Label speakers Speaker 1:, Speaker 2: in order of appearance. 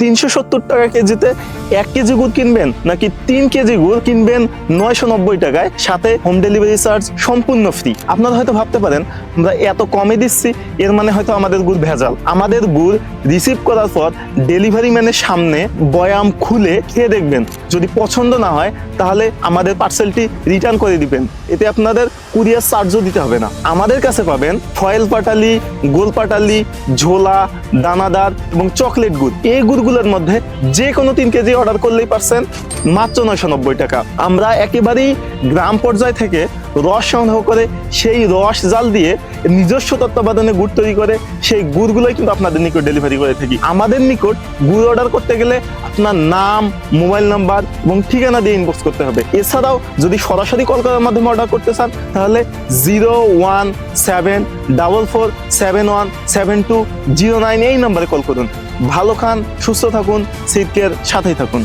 Speaker 1: তিনশো সত্তর টাকা কেজিতে এক কেজি গুড় কিনবেন নাকি তিন কেজি গুড় কিনবেন নয়শো নব্বই টাকায়? সাথে হোম ডেলিভারি চার্জ সম্পূর্ণ ফ্রি আপনারা হয়তো ভাবতে পারেন, আমরা এত কমে দিচ্ছি, এর মানে হয়তো আমাদের গুড় ভেজাল। আমাদের গুড় রিসিভ করার পর ডেলিভারি ম্যানের সামনে বয়াম খুলে খেয়ে দেখবেন। যদি পছন্দ না হয়, তাহলে আমাদের পার্সেলটি রিটার্ন করে দিবেন। এতে আপনাদের কুরিয়ার চার্জও দিতে হবে না। আমাদের কাছে পাবেন ফয়েল পাটালি, গোল পাটালি, ঝোলা, দানাদার এবং চকলেট গুড়। এই গুড়গুলোর মধ্যে যে কোনো তিন কেজি অর্ডার করলেই পারছেন মাত্র নয়শো নব্বই টাকা। আমরা একেবারেই গ্রাম পর্যায় থেকে রস সংগ্রহ করে, সেই রস জাল দিয়ে নিজস্ব তত্ত্বাবধানে গুড় তৈরি করে, সেই গুড়গুলোই কিন্তু আপনাদের নিকট ডেলিভারি করে থাকি। আমাদের নিকট গুড় অর্ডার করতে গেলে আপনার নাম মোবাইল নাম্বার এবং ঠিকানা দিয়ে ইনবক্স করতে হবে। এছাড়াও যদি সরাসরি কল করার মাধ্যমে অর্ডার করতে চান, তাহলে zero one seven double four seven one seven two zero nine এই নম্বরে কল করুন। ভালো খান, সুস্থ থাকুন সিটকের সাথেই থাকুন।